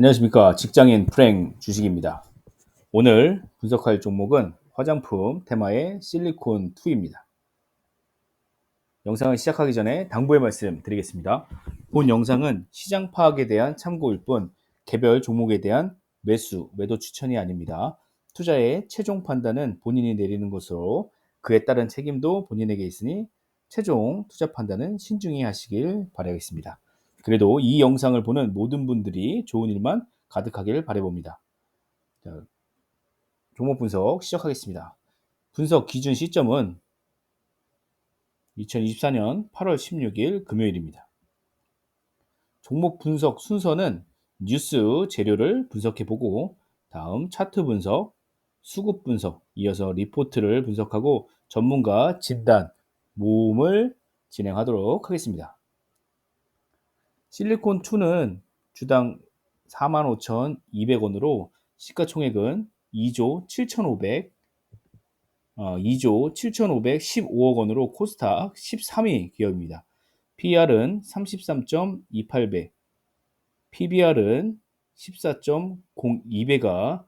안녕하십니까 직장인 프랭 주식입니다. 오늘 분석할 종목은 화장품 테마의 실리콘 2입니다. 영상을 시작하기 전에 당부의 말씀 드리겠습니다. 본 영상은 시장 파악에 대한 참고일 뿐 개별 종목에 대한 매수, 매도 추천이 아닙니다. 투자의 최종 판단은 본인이 내리는 것으로 그에 따른 책임도 본인에게 있으니 최종 투자 판단은 신중히 하시길 바라겠습니다. 그래도 이 영상을 보는 모든 분들이 좋은 일만 가득하기를 바라봅니다. 자, 종목 분석 시작하겠습니다. 분석 기준 시점은 2024년 8월 16일 금요일입니다. 종목 분석 순서는 뉴스 재료를 분석해 보고 다음 차트 분석, 수급 분석, 이어서 리포트를 분석하고 전문가 진단, 모음을 진행하도록 하겠습니다. 실리콘2는 주당 45,200원으로 시가총액은 2조 7,500 어, 2조 7,515억 원으로 코스닥 13위 기업입니다. PER은 33.28배, PBR은 14.02배가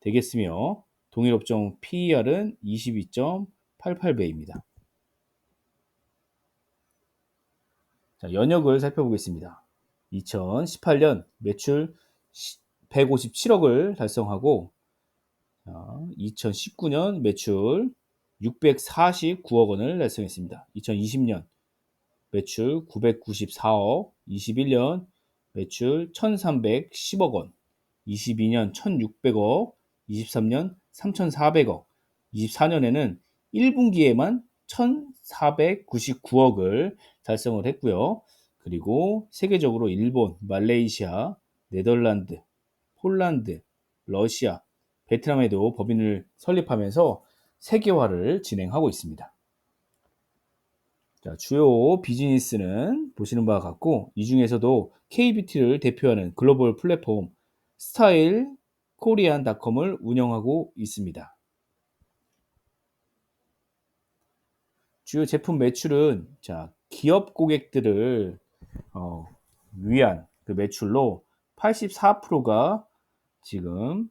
되겠으며 동일 업종 PER은 22.88배입니다. 자, 연역을 살펴보겠습니다. 2018년 매출 157억을 달성하고 2019년 매출 649억 원을 달성했습니다. 2020년 매출 994억, 21년 매출 1310억 원, 22년 1600억, 23년 3400억, 24년에는 1분기에만 1499억을 달성을 했고요. 그리고 세계적으로 일본, 말레이시아, 네덜란드, 폴란드, 러시아, 베트남에도 법인을 설립하면서 세계화를 진행하고 있습니다. 자, 주요 비즈니스는 보시는 바와 같고 이 중에서도 KBT를 대표하는 글로벌 플랫폼 스타일 코리안닷컴을 운영하고 있습니다. 주요 제품 매출은 자, 기업 고객들을 어, 위한 그 매출로 84%가 지금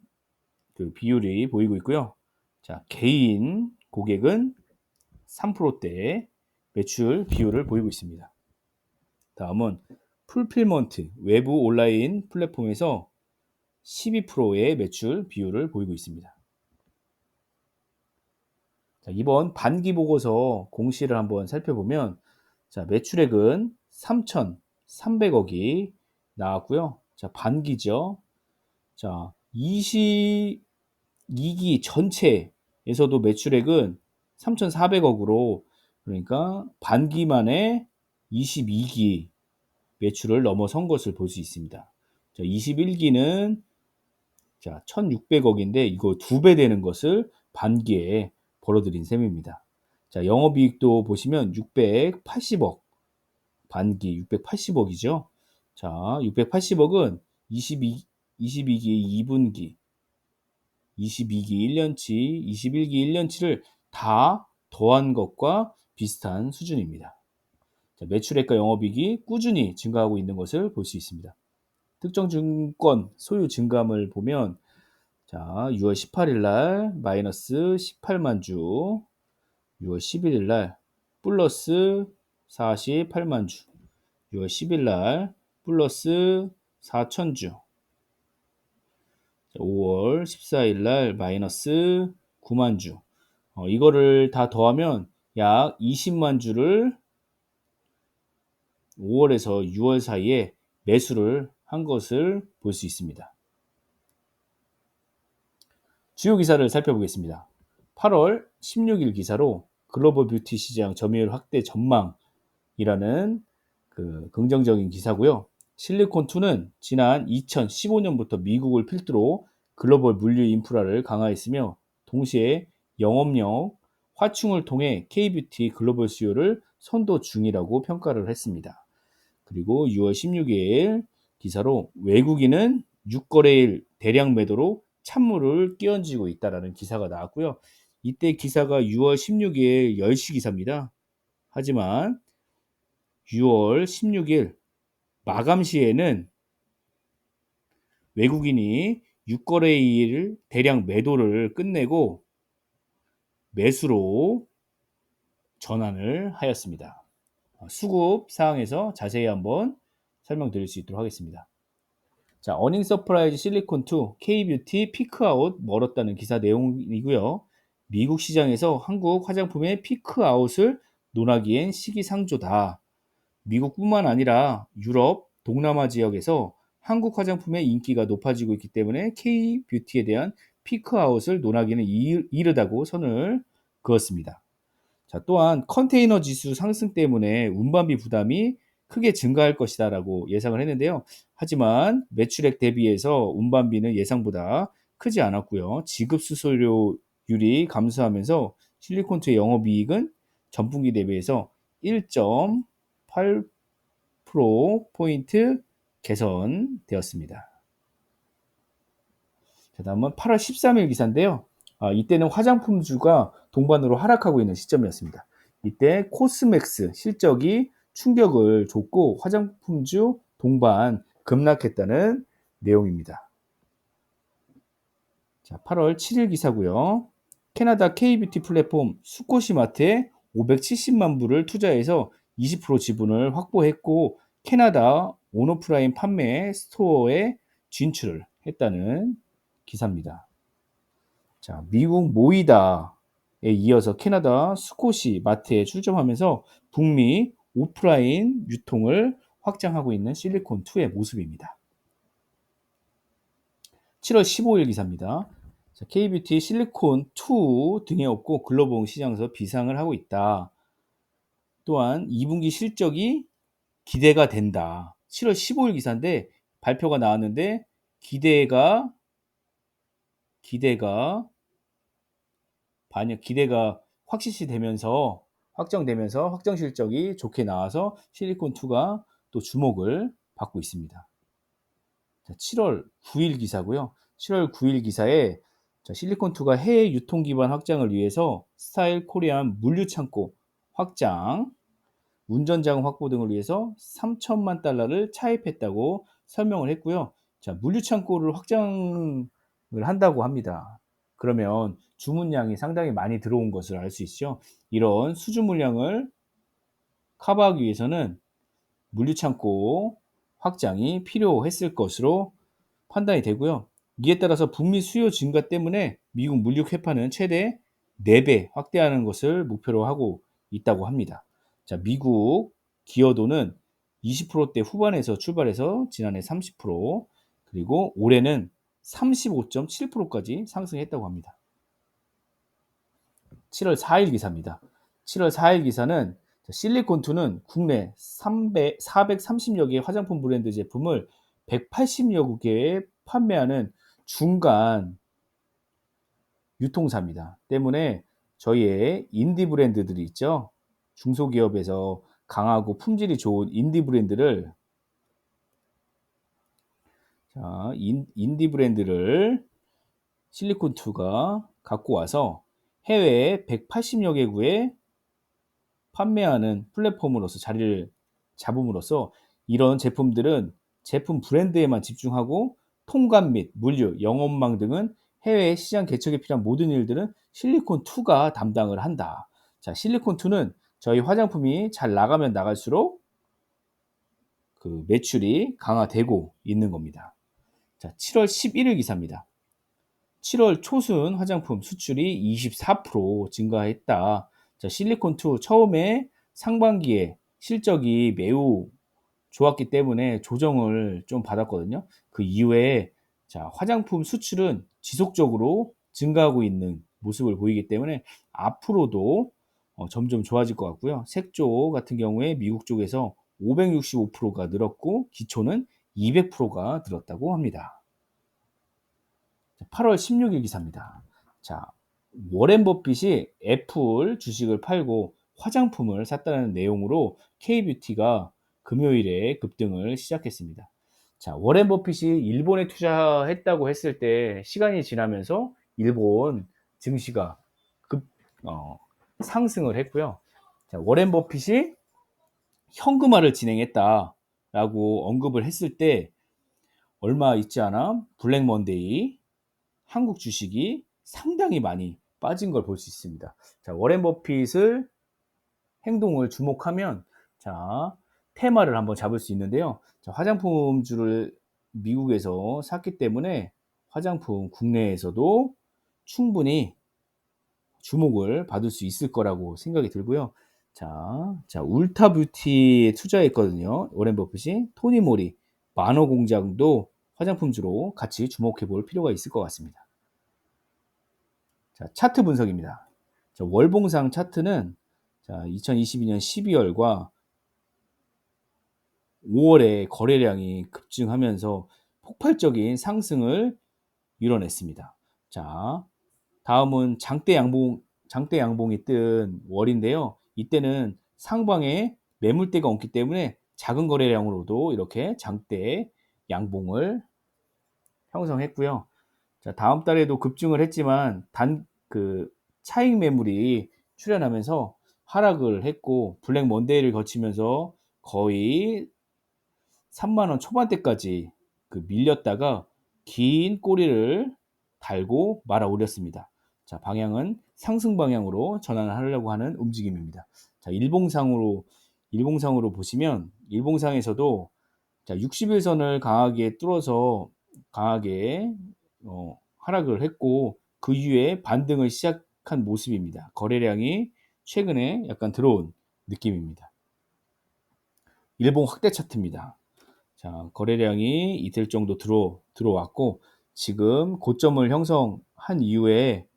그 비율이 보이고 있고요. 자, 개인 고객은 3%대 매출 비율을 보이고 있습니다. 다음은 풀필먼트 외부 온라인 플랫폼에서 12%의 매출 비율을 보이고 있습니다. 자, 이번 반기 보고서 공시를 한번 살펴보면 자, 매출액은 3,300억이 나왔고요. 자, 반기죠. 자, 22기 전체에서도 매출액은 3,400억으로 그러니까 반기 만에 22기 매출을 넘어선 것을 볼 수 있습니다. 자, 21기는 자, 1,600억인데 이거 두 배 되는 것을 반기에 벌어들인 셈입니다. 자, 영업이익도 보시면 680억, 반기 680억이죠. 자, 680억은 22, 22기 2분기, 22기 1년치, 21기 1년치를 다 더한 것과 비슷한 수준입니다. 자, 매출액과 영업이익이 꾸준히 증가하고 있는 것을 볼 수 있습니다. 특정 증권 소유 증감을 보면 자, 6월 18일 날 마이너스 18만 주, 6월 11일 날 플러스 48만 주, 6월 10일 날 플러스 4천 주, 5월 14일 날 마이너스 9만 주. 어, 이거를 다 더하면 약 20만 주를 5월에서 6월 사이에 매수를 한 것을 볼 수 있습니다. 주요 기사를 살펴보겠습니다. 8월 16일 기사로 글로벌 뷰티 시장 점유율 확대 전망 이라는 그 긍정적인 기사고요. 실리콘2는 지난 2015년부터 미국을 필두로 글로벌 물류 인프라를 강화했으며 동시에 영업력 화충을 통해 K뷰티 글로벌 수요를 선도 중이라고 평가를 했습니다. 그리고 6월 16일 기사로 외국인은 6거래일 대량 매도로 찬물을 끼얹고 있다라는 기사가 나왔고요. 이때 기사가 6월 16일 10시 기사입니다. 하지만 6월 16일 마감 시에는 외국인이 6거래일을 대량 매도를 끝내고 매수로 전환을 하였습니다. 수급 사항에서 자세히 한번 설명드릴 수 있도록 하겠습니다. 자, 어닝 서프라이즈 실리콘2 K뷰티 피크아웃 멀었다는 기사 내용이고요. 미국 시장에서 한국 화장품의 피크아웃을 논하기엔 시기상조다. 미국뿐만 아니라 유럽, 동남아 지역에서 한국 화장품의 인기가 높아지고 있기 때문에 K뷰티에 대한 피크아웃을 논하기는 이르다고 선을 그었습니다. 자, 또한 컨테이너 지수 상승 때문에 운반비 부담이 크게 증가할 것이다라고 예상을 했는데요. 하지만 매출액 대비해서 운반비는 예상보다 크지 않았고요. 지급 수수료율이 감소하면서 실리콘투의 영업이익은 전분기 대비해서 1.8% 포인트 개선되었습니다. 자, 다음은 8월 13일 기사인데요. 아, 이때는 화장품주가 동반으로 하락하고 있는 시점이었습니다. 이때 코스맥스 실적이 충격을 줬고 화장품주 동반 급락했다는 내용입니다. 자, 8월 7일 기사고요. 캐나다 K뷰티 플랫폼 수코시마트에 570만 불을 투자해서 20% 지분을 확보했고 캐나다 온오프라인 판매 스토어에 진출을 했다는 기사입니다. 자, 미국 모이다에 이어서 캐나다 스코시 마트에 출점하면서 북미 오프라인 유통을 확장하고 있는 실리콘2의 모습입니다. 7월 15일 기사입니다. 자, K뷰티 실리콘2 등에 없고 글로벌 시장에서 비상을 하고 있다. 또한 2분기 실적이 기대가 된다. 7월 15일 기사인데 발표가 나왔는데 기대가 기대가 반영 기대가 확실시 되면서 확정되면서 확정 실적이 좋게 나와서 실리콘2가 또 주목을 받고 있습니다. 자, 7월 9일 기사고요. 7월 9일 기사에 실리콘2가 해외 유통 기반 확장을 위해서 스타일 코리안 물류 창고 확장, 운전 자금 확보 등을 위해서 3천만 달러를 차입했다고 설명을 했고요. 자, 물류 창고를 확장을 한다고 합니다. 그러면 주문량이 상당히 많이 들어온 것을 알 수 있죠. 이런 수주 물량을 커버하기 위해서는 물류창고 확장이 필요했을 것으로 판단이 되고요. 이에 따라서 북미 수요 증가 때문에 미국 물류 회파는 최대 4배 확대하는 것을 목표로 하고 있다고 합니다. 자, 미국 기여도는 20%대 후반에서 출발해서 지난해 30% 그리고 올해는 35.7%까지 상승했다고 합니다. 7월 4일 기사입니다. 7월 4일 기사는 실리콘2는 국내 300, 430여 개의 화장품 브랜드 제품을 180여 개에 판매하는 중간 유통사입니다. 때문에 저희의 인디 브랜드들이 있죠. 중소기업에서 강하고 품질이 좋은 인디 브랜드를 자, 인, 인디 브랜드를 실리콘2가 갖고 와서 해외 180여 개국에 판매하는 플랫폼으로서 자리를 잡음으로써 이런 제품들은 제품 브랜드에만 집중하고 통관 및 물류, 영업망 등은 해외 시장 개척에 필요한 모든 일들은 실리콘2가 담당을 한다. 자, 실리콘2는 저희 화장품이 잘 나가면 나갈수록 그 매출이 강화되고 있는 겁니다. 자, 7월 11일 기사입니다. 7월 초순 화장품 수출이 24% 증가했다. 자, 실리콘2 처음에 상반기에 실적이 매우 좋았기 때문에 조정을 좀 받았거든요. 그 이후에 자, 화장품 수출은 지속적으로 증가하고 있는 모습을 보이기 때문에 앞으로도 어, 점점 좋아질 것 같고요. 색조 같은 경우에 미국 쪽에서 565%가 늘었고 기초는 200%가 늘었다고 합니다. 8월 16일 기사입니다. 자, 워렌 버핏이 애플 주식을 팔고 화장품을 샀다는 내용으로 K뷰티가 금요일에 급등을 시작했습니다. 자, 워렌 버핏이 일본에 투자했다고 했을 때 시간이 지나면서 일본 증시가 급 어, 상승을 했고요. 자, 워렌 버핏이 현금화를 진행했다라고 언급을 했을 때 얼마 있지 않아 블랙 먼데이 한국 주식이 상당히 많이 빠진 걸 볼 수 있습니다. 자, 워렌 버핏을 행동을 주목하면 자, 테마를 한번 잡을 수 있는데요. 자, 화장품주를 미국에서 샀기 때문에 화장품 국내에서도 충분히 주목을 받을 수 있을 거라고 생각이 들고요. 자, 자 울타 뷰티에 투자했거든요. 오렌 버핏이 토니 모리 만호 공장도 화장품주로 같이 주목해 볼 필요가 있을 것 같습니다. 자, 차트 분석입니다. 자, 월봉상 차트는 자, 2022년 12월과 5월에 거래량이 급증하면서 폭발적인 상승을 이뤄냈습니다. 자, 다음은 장대 양봉, 장대 양봉이 뜬 월인데요. 이때는 상방에 매물대가 없기 때문에 작은 거래량으로도 이렇게 장대 양봉을 형성했고요. 자, 다음 달에도 급증을 했지만 단 그 차익 매물이 출현하면서 하락을 했고 블랙 먼데이를 거치면서 거의 3만 원 초반대까지 그 밀렸다가 긴 꼬리를 달고 말아 올렸습니다. 자, 방향은 상승 방향으로 전환을 하려고 하는 움직임입니다. 자, 일봉상으로 일봉상으로 보시면 일봉상에서도 자, 60일선을 강하게 뚫어서 강하게 어, 하락을 했고 그 이후에 반등을 시작한 모습입니다. 거래량이 최근에 약간 들어온 느낌입니다. 일봉 확대 차트입니다. 자, 거래량이 이틀 정도 들어 들어왔고 지금 고점을 형성한 이후에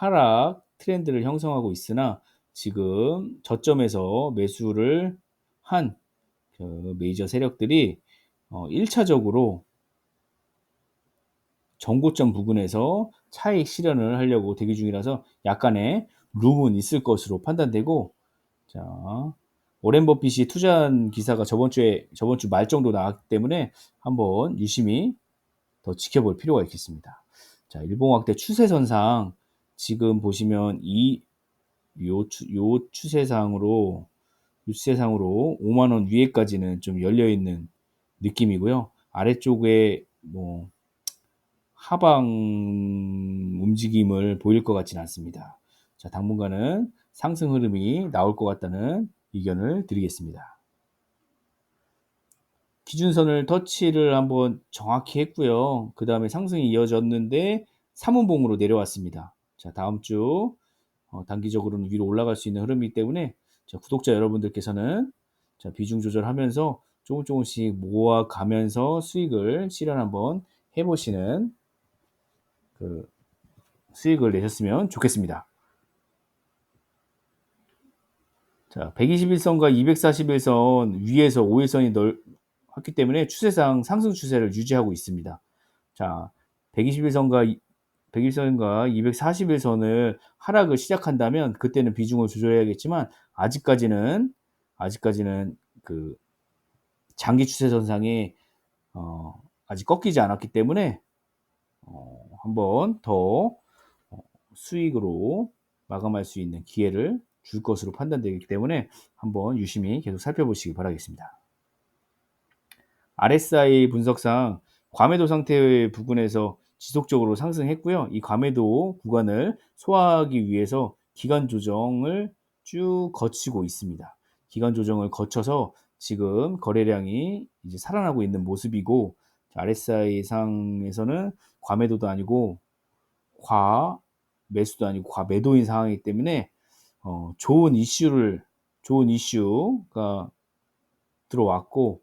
하락 트렌드를 형성하고 있으나 지금 저점에서 매수를 한 그 메이저 세력들이 어 1차적으로 정고점 부근에서 차익 실현을 하려고 대기 중이라서 약간의 룸은 있을 것으로 판단되고 자 오렌 버핏이 투자한 기사가 저번 주에 저번 주 말 정도 나왔기 때문에 한번 유심히 더 지켜볼 필요가 있겠습니다. 자, 일봉 확대 추세선상 지금 보시면 이 요, 요 추세상으로 요 추세상으로 5만 원 위에까지는 좀 열려 있는 느낌이고요. 아래쪽에 뭐 하방 움직임을 보일 것 같지는 않습니다. 자, 당분간은 상승 흐름이 나올 것 같다는 의견을 드리겠습니다. 기준선을 터치를 한번 정확히 했고요. 그 다음에 상승이 이어졌는데 3분봉으로 내려왔습니다. 자, 다음 주 어, 단기적으로는 위로 올라갈 수 있는 흐름이기 때문에 자, 구독자 여러분들께서는 자, 비중 조절하면서 조금 조금씩 모아가면서 수익을 실현 한번 해보시는 그 수익을 내셨으면 좋겠습니다. 자, 121선과 241선 위에서 5일선이 넓, 했기 때문에 추세상 상승 추세를 유지하고 있습니다. 자, 121선과 101선과 241선을 하락을 시작한다면 그때는 비중을 조절해야겠지만 아직까지는 아직까지는 그 장기 추세 선상에 어, 아직 꺾이지 않았기 때문에 어, 한번 더 어, 수익으로 마감할 수 있는 기회를 줄 것으로 판단되기 때문에 한번 유심히 계속 살펴보시기 바라겠습니다. RSI 분석상 과매도 상태 부근에서 지속적으로 상승했고요. 이 과매도 구간을 소화하기 위해서 기간 조정을 쭉 거치고 있습니다. 기간 조정을 거쳐서 지금 거래량이 이제 살아나고 있는 모습이고 RSI 상에서는 과매도도 아니고 과 매수도 아니고 과 매도인 상황이기 때문에 어, 좋은 이슈를 좋은 이슈가 들어왔고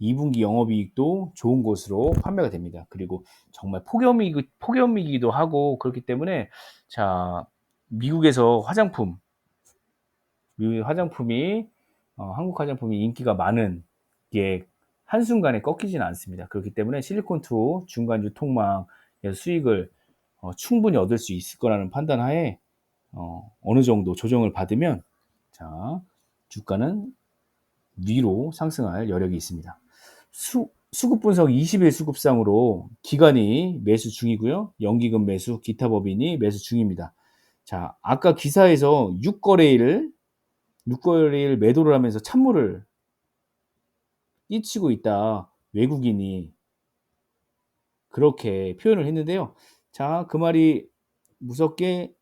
2분기 영업이익도 좋은 것으로 판매가 됩니다. 그리고 정말 폭염이 폭염이기도 하고 그렇기 때문에 자 미국에서 화장품 미국 화장품이 어, 한국 화장품이 인기가 많은 게 한순간에 꺾이지는 않습니다. 그렇기 때문에 실리콘2 중간 유통망에서 수익을 어, 충분히 얻을 수 있을 거라는 판단 하에 어, 어느 정도 조정을 받으면 자 주가는 위로 상승할 여력이 있습니다. 수, 수급 분석 20일 수급상으로 기간이 매수 중이고요. 연기금 매수, 기타 법인이 매수 중입니다. 자, 아까 기사에서 6거래일 6거래일 매도를 하면서 찬물을 끼치고 있다. 외국인이 그렇게 표현을 했는데요. 자, 그 말이 무섭게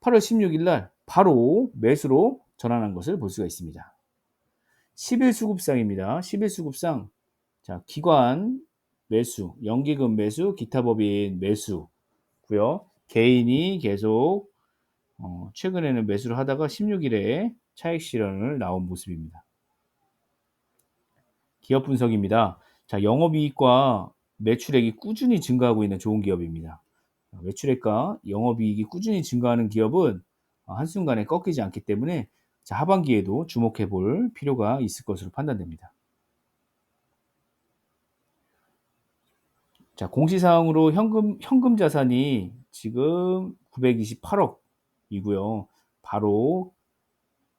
8월 16일 날 바로 매수로 전환한 것을 볼 수가 있습니다. 11수급상입니다. 11수급상. 자, 기관 매수, 연기금 매수, 기타 법인 매수고요. 개인이 계속 어, 최근에는 매수를 하다가 16일에 차익 실현을 나온 모습입니다. 기업 분석입니다. 자, 영업이익과 매출액이 꾸준히 증가하고 있는 좋은 기업입니다. 매출액과 영업이익이 꾸준히 증가하는 기업은 한순간에 꺾이지 않기 때문에 자, 하반기에도 주목해 볼 필요가 있을 것으로 판단됩니다. 자, 공시사항으로 현금, 현금 자산이 지금 928억이고요. 바로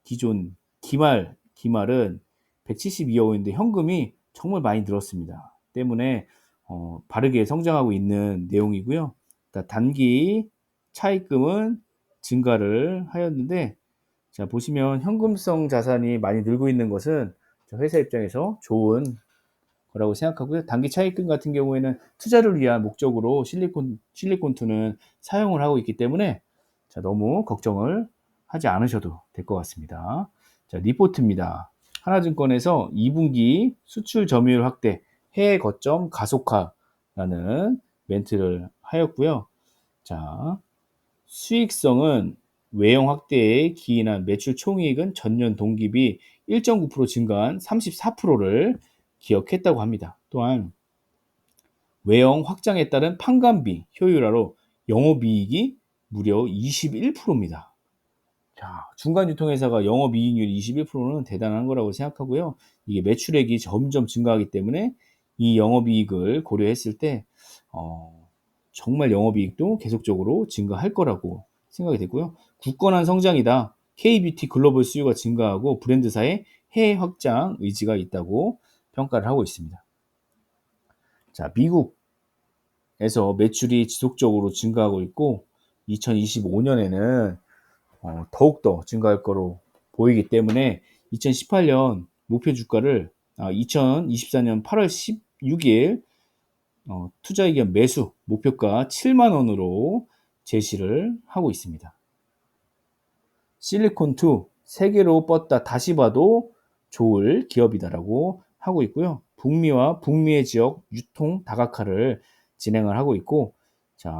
기존 기말, 기말은 172억인데 현금이 정말 많이 늘었습니다. 때문에 어, 바르게 성장하고 있는 내용이고요. 단기 차입금은 증가를 하였는데 자 보시면 현금성 자산이 많이 늘고 있는 것은 회사 입장에서 좋은 거라고 생각하고요. 단기 차입금 같은 경우에는 투자를 위한 목적으로 실리콘 실리콘2는 사용을 하고 있기 때문에 자 너무 걱정을 하지 않으셔도 될 것 같습니다. 자 리포트입니다. 하나증권에서 2분기 수출 점유율 확대, 해외 거점 가속화라는 멘트를 하였고요. 자, 수익성은 외형 확대에 기인한 매출 총이익은 전년 동기비 1.9% 증가한 34%를 기억했다고 합니다. 또한 외형 확장에 따른 판관비 효율화로 영업이익이 무려 21%입니다. 자, 중간 유통회사가 영업이익률 21%는 대단한 거라고 생각하고요. 이게 매출액이 점점 증가하기 때문에 이 영업이익을 고려했을 때 어, 정말 영업이익도 계속적으로 증가할 거라고 생각이 되고요. 굳건한 성장이다. KBT 글로벌 수요가 증가하고 브랜드사의 해외 확장 의지가 있다고 평가를 하고 있습니다. 자, 미국에서 매출이 지속적으로 증가하고 있고 2025년에는 어, 더욱더 증가할 거로 보이기 때문에 2018년 목표 주가를 아, 2024년 8월 16일 어, 투자 의견 매수 목표가 7만 원으로 제시를 하고 있습니다. 실리콘2 세계로 뻗다 다시 봐도 좋을 기업이다라고 하고 있고요. 북미와 북미의 지역 유통 다각화를 진행을 하고 있고 자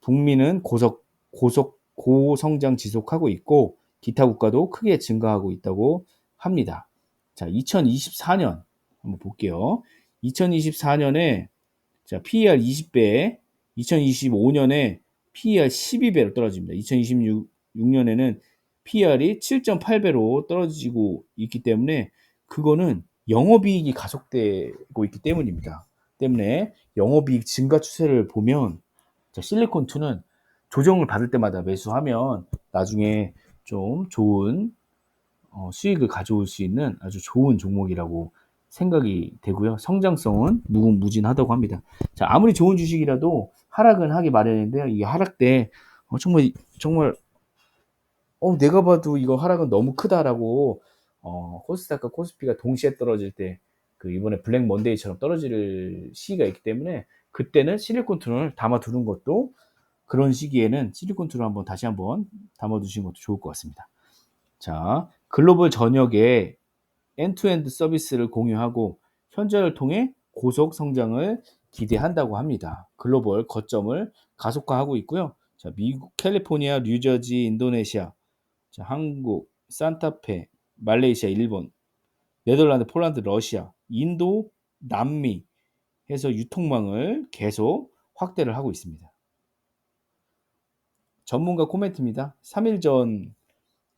북미는 고속 고속 고성장 지속하고 있고 기타 국가도 크게 증가하고 있다고 합니다. 자, 2024년 한번 볼게요. 2024년에 자, PER 20배, 2025년에 PER 12배로 떨어집니다. 2026년에는 PER이 7.8배로 떨어지고 있기 때문에 그거는 영업이익이 가속되고 있기 때문입니다. 때문에 영업이익 증가 추세를 보면 실리콘2는 조정을 받을 때마다 매수하면 나중에 좀 좋은 어, 수익을 가져올 수 있는 아주 좋은 종목이라고 생각이 되고요. 성장성은 무궁무진하다고 합니다. 자, 아무리 좋은 주식이라도 하락은 하기 마련인데요. 이게 하락 때 어, 정말 정말 어, 내가 봐도 이거 하락은 너무 크다라고 어, 코스닥과 코스피가 동시에 떨어질 때 그 이번에 블랙 먼데이처럼 떨어질 시기가 있기 때문에 그때는 실리콘2를 담아 두는 것도 그런 시기에는 실리콘2를 한번 다시 한번 담아 두시는 것도 좋을 것 같습니다. 자, 글로벌 전역에 엔투엔드 서비스를 공유하고 현저를 통해 고속 성장을 기대한다고 합니다. 글로벌 거점을 가속화하고 있고요. 자, 미국, 캘리포니아, 뉴저지, 인도네시아, 자, 한국, 산타페, 말레이시아, 일본, 네덜란드, 폴란드, 러시아, 인도, 남미 해서 유통망을 계속 확대를 하고 있습니다. 전문가 코멘트입니다. 3일 전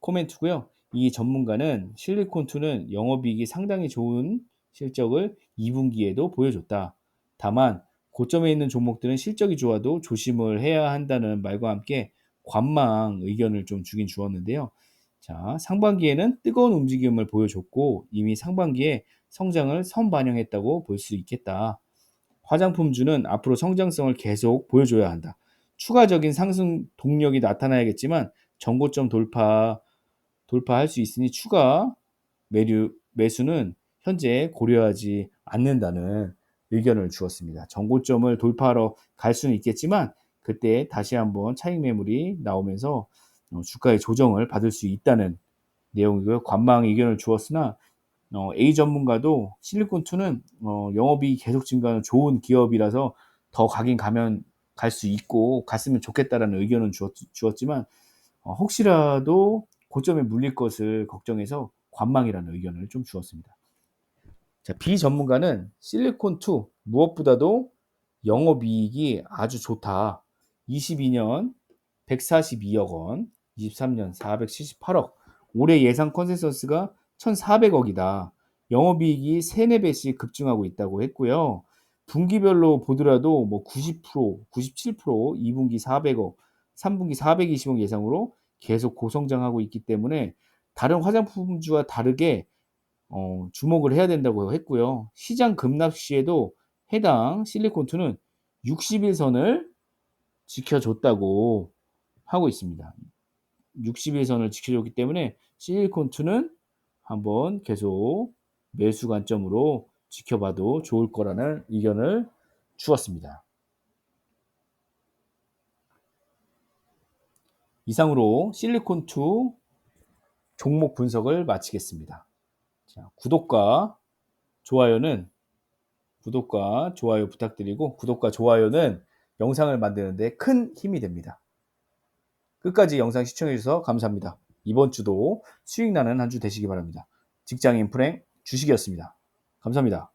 코멘트고요. 이 전문가는 실리콘2는 영업이익이 상당히 좋은 실적을 2분기에도 보여줬다. 다만 고점에 있는 종목들은 실적이 좋아도 조심을 해야 한다는 말과 함께 관망 의견을 좀 주긴 주었는데요. 자, 상반기에는 뜨거운 움직임을 보여줬고 이미 상반기에 성장을 선반영했다고 볼 수 있겠다. 화장품주는 앞으로 성장성을 계속 보여줘야 한다. 추가적인 상승 동력이 나타나야겠지만 정고점 돌파 돌파할 수 있으니 추가 매류 매수는 현재 고려하지 않는다는 의견을 주었습니다. 정고점을 돌파하러 갈 수는 있겠지만 그때 다시 한번 차익 매물이 나오면서 어, 주가의 조정을 받을 수 있다는 내용이고요. 관망 의견을 주었으나 어, A 전문가도 실리콘2는 어, 영업이익 계속 증가하는 좋은 기업이라서 더 가긴 가면 갈 수 있고 갔으면 좋겠다라는 의견은 주었, 주었 지만 어, 혹시라도 고점에 물릴 것을 걱정해서 관망이라는 의견을 좀 주었습니다. 자, B 전문가는 실리콘2 무엇보다도 영업이익이 아주 좋다. 22년 142억 원, 23년 478억, 올해 예상 컨센서스가 1,400억이다. 영업이익이 3, 4배씩 급증하고 있다고 했고요. 분기별로 보더라도 뭐 90%, 97%, 2분기 400억, 3분기 420억 예상으로 계속 고성장하고 있기 때문에 다른 화장품주와 다르게 어, 주목을 해야 된다고 했고요. 시장 급락 시에도 해당 실리콘2는 60일선을 지켜줬다고 하고 있습니다. 60일선을 지켜줬기 때문에 실리콘2는 한번 계속 매수 관점으로 지켜봐도 좋을 거라는 의견을 주었습니다. 이상으로 실리콘2 종목 분석을 마치겠습니다. 자, 구독과 좋아요는 구독과 좋아요 부탁드리고 구독과 좋아요는 영상을 만드는데 큰 힘이 됩니다. 끝까지 영상 시청해주셔서 감사합니다. 이번 주도 수익 나는 한 주 되시기 바랍니다. 직장인 프랭 주식이었습니다. 감사합니다.